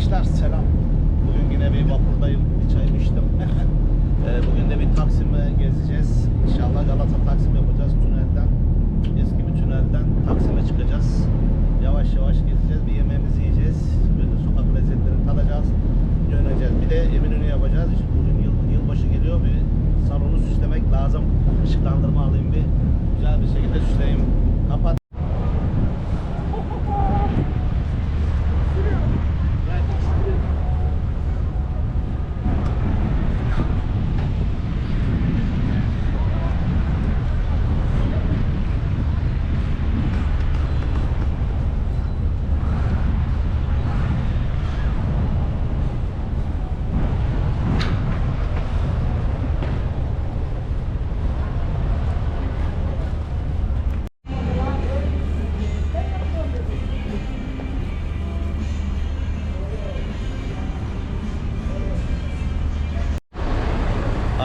Arkadaşlar selam. Bugün yine bir vapurdayım. Bir çayımı içtim. Ee, Bugün de bir Taksim'e gezeceğiz. İnşallah Galata Taksim yapacağız tünelden. Eski bir tünelden Taksim'e çıkacağız. Yavaş yavaş gezeceğiz. Bir yemeğimizi yiyeceğiz. Böyle sokak lezzetlerini tadacağız. Döneceğiz. Bir de Eminönü yapacağız. İşte bugün yıl, yılbaşı geliyor. Bir salonu süslemek lazım. Işıklandırma alayım bir. Güzel bir şekilde süsleyeyim.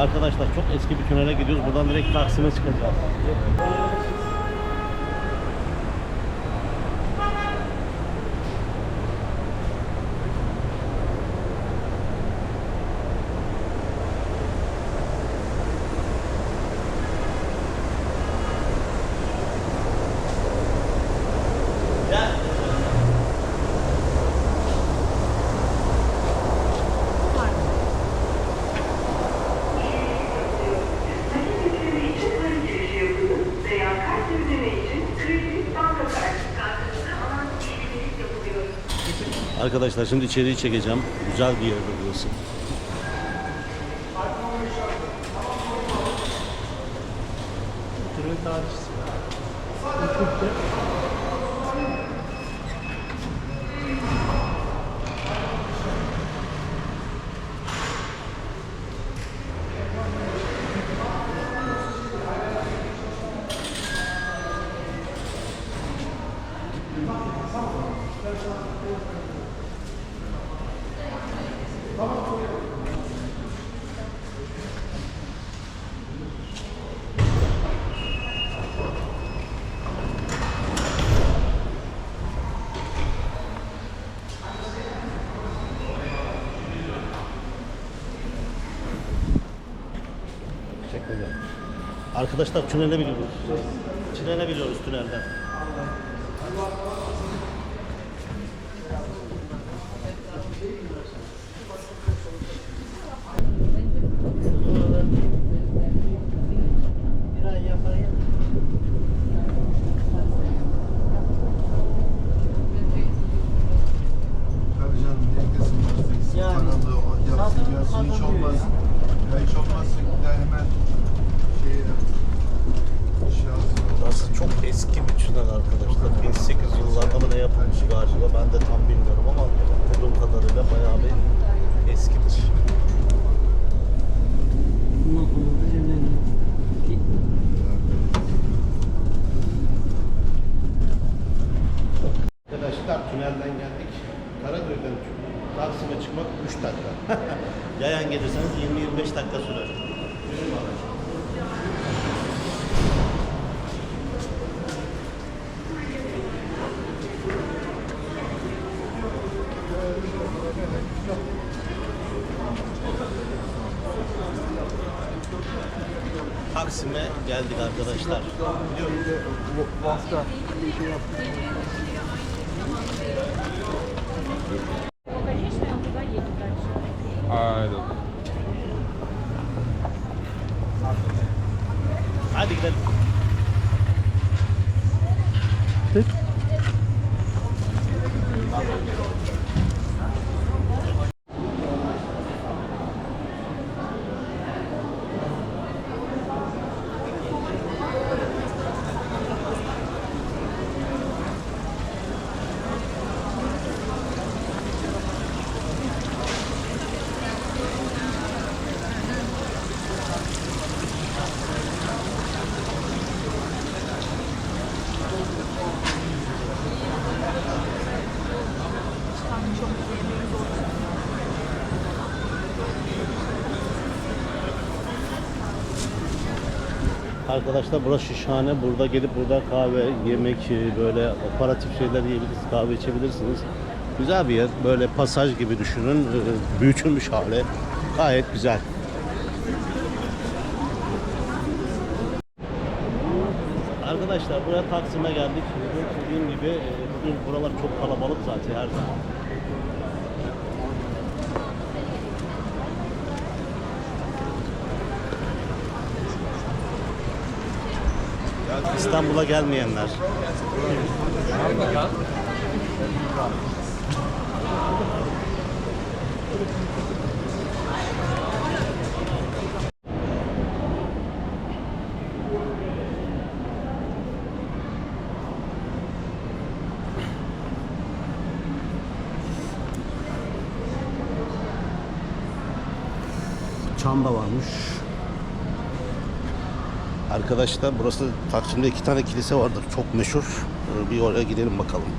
Arkadaşlar çok eski bir tünele gidiyoruz. Buradan direkt Taksim'e çıkacağız. Arkadaşlar şimdi içeriği çekeceğim. Güzel bir yer burası. Tarihçisi. Teşekkür ederim. Arkadaşlar tünele biliyoruz. Tünele biliyoruz tünelden. Hiç olmaz. Ya hiç olmazsa gider hemen şeye işe alsın. Burası çok eski bir tünel arkadaşlar. 1800 yıllarda mı ne yapılmış galiba ben de tam bilmiyorum ama okuduğum kadarıyla bayağı bir eskidir. Bundan sonra da evlenin. Arkadaşlar tünelden geldik. Karaköy'den tepesine çıkmak 3 dakika. Yayan gelirseniz 20-25 dakika sürer. Taksim'e geldik arkadaşlar. Bu hafta şey yaptık. Arkadaşlar burası şişhane. Burada gelip burada kahve, yemek, böyle operatif şeyler yiyebilirsiniz, kahve içebilirsiniz. Güzel bir yer. Böyle pasaj gibi düşünün. Ee, Büyütülmüş hali. Gayet güzel. Arkadaşlar buraya Taksim'e geldik. Dediğim gibi e, bugün buralar çok kalabalık zaten her zaman. İstanbul'a gelmeyenler. Çam da varmış. Arkadaşlar burası Taksim'de iki tane kilise vardır. Çok meşhur. Ee, Bir oraya gidelim bakalım.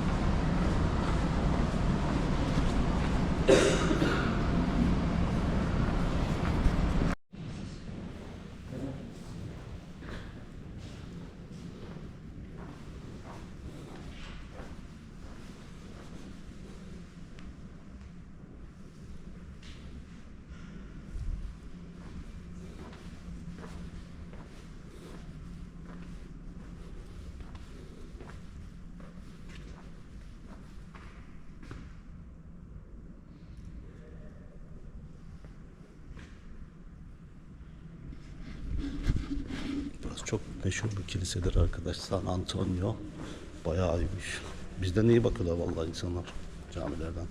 Burası çok meşhur bir kilisedir arkadaş. San Antonio. Bayağı iyiymiş. Bizden iyi bakıyorlar vallahi insanlar camilerden.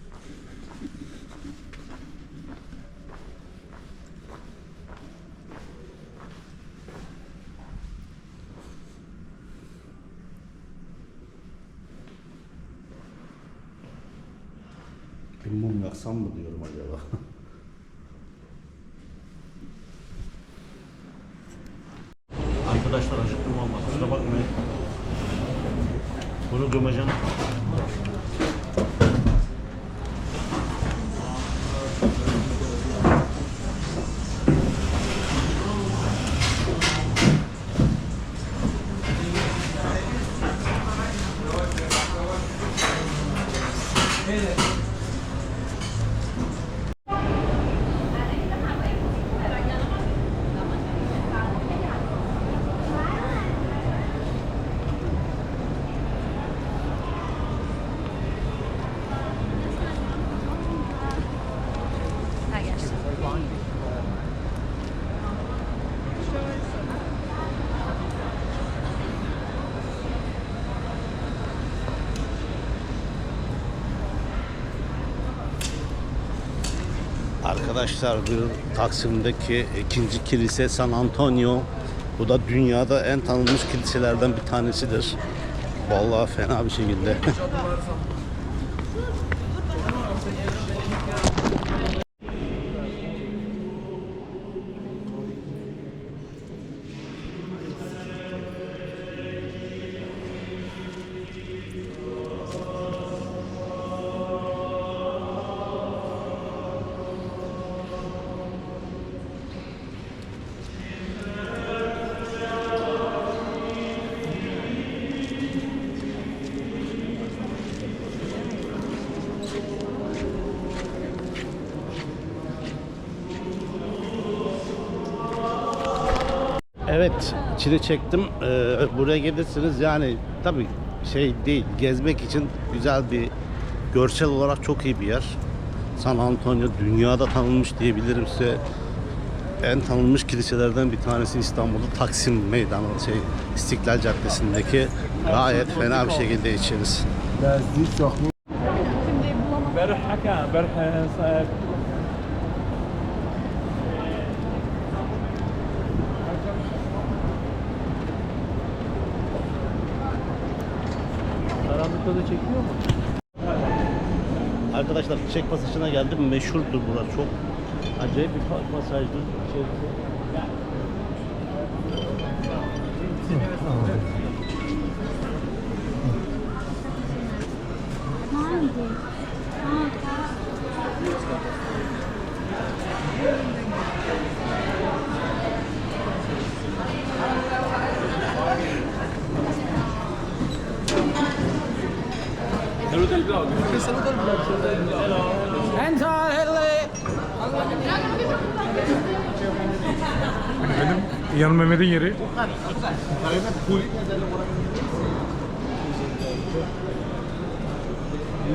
Bir mum yaksam mı diyorum Arkadaşlar acıktım ama kusura bakmayın. Bunu gömeceğim. Arkadaşlar bu Taksim'deki ikinci kilise San Antonio. Bu da dünyada en tanınmış kiliselerden bir tanesidir. Vallahi fena bir şekilde. Evet, içini çektim. Ee, buraya gelirsiniz yani tabii şey değil, gezmek için güzel bir görsel olarak çok iyi bir yer. San Antonio dünyada tanınmış diyebilirim size. En tanınmış kiliselerden bir tanesi İstanbul'da Taksim Meydanı, şey İstiklal Caddesi'ndeki gayet fena bir şekilde içeriz. noktada çekiyor mu? Arkadaşlar Çiçek Pasajı'na geldim. Meşhurdur burası çok. Acayip bir pasajdır. İçerisi. Hangi? Enter Hedley. Benim Yan Mehmet'in yeri.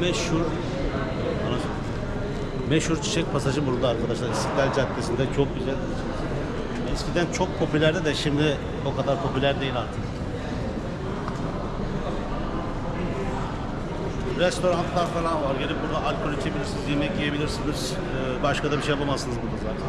Meşhur Meşhur çiçek pasajı burada arkadaşlar. İstiklal Caddesi'nde çok güzel. Eskiden çok popülerdi de şimdi o kadar popüler değil artık. Restoranlar falan var. Gelip burada alkol içebilirsiniz, yemek yiyebilirsiniz. Ee, Başka da bir şey yapamazsınız burada zaten.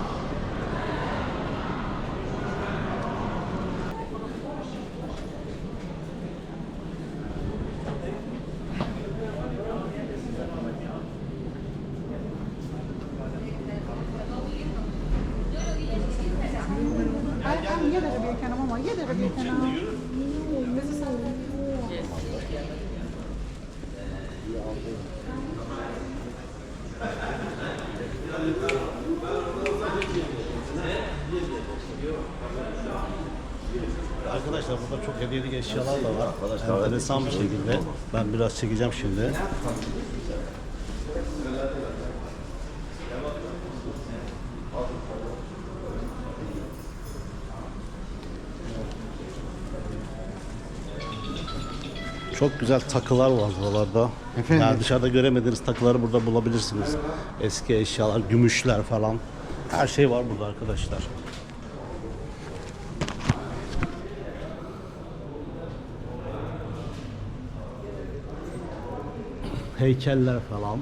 Arkadaşlar burada çok hediyelik eşyalar da var. Enteresan bir şekilde. Ben biraz çekeceğim şimdi. Çok güzel takılar var buralarda. Efendim? Yani dışarıda göremediğiniz takıları burada bulabilirsiniz. Eski eşyalar, gümüşler falan. Her şey var burada arkadaşlar. Heykeller falan.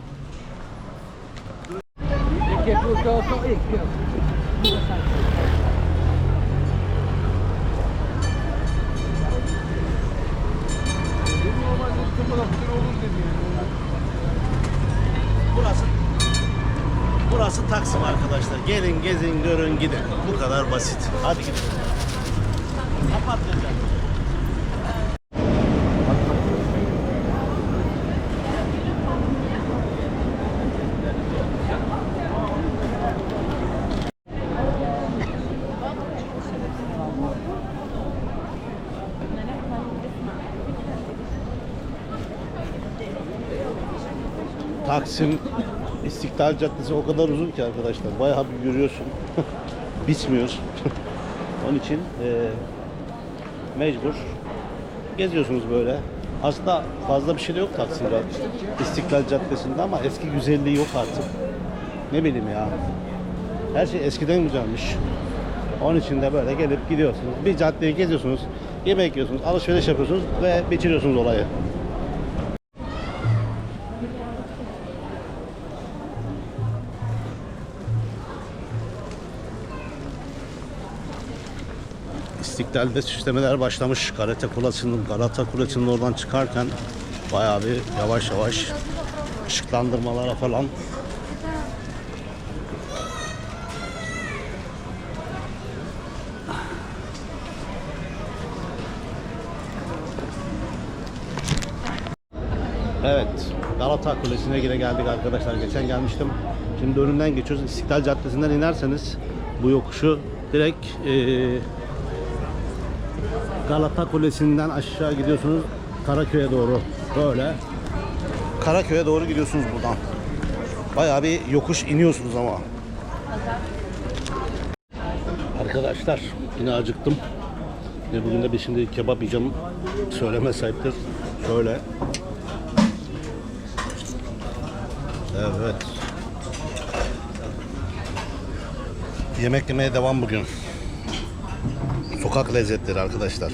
Burası Burası Taksim arkadaşlar. Gelin, gezin, görün, gidin. Bu kadar basit. Hadi gidin. Kapat Taksim İstiklal Caddesi o kadar uzun ki arkadaşlar. Bayağı bir yürüyorsun. Bitmiyor. Onun için eee, mecbur geziyorsunuz böyle. Aslında fazla bir şey de yok Taksim'de. İstiklal Caddesi'nde ama eski güzelliği yok artık. Ne bileyim ya. Her şey eskiden güzelmiş. Onun için de böyle gelip gidiyorsunuz. Bir caddeyi geziyorsunuz. Yemek yiyorsunuz, alışveriş yapıyorsunuz ve bitiriyorsunuz olayı. İstiklal'de süslemeler başlamış. Galata Kulesi'nin, Galata Kulesi'nin oradan çıkarken bayağı bir yavaş yavaş ışıklandırmalara falan Evet, Galata Kulesi'ne yine geldik arkadaşlar. Geçen gelmiştim. Şimdi önünden geçiyoruz. İstiklal Caddesi'nden inerseniz bu yokuşu direkt eee, Galata Kulesi'nden aşağı gidiyorsunuz Karaköy'e doğru. Böyle. Karaköy'e doğru gidiyorsunuz buradan. Bayağı bir yokuş iniyorsunuz ama. Arkadaşlar yine acıktım. Ve bugün de bir şimdi kebap yiyeceğim. Söyleme sahiptir. Şöyle. Evet. Yemek yemeye devam bugün. Sokak lezzetleri arkadaşlar.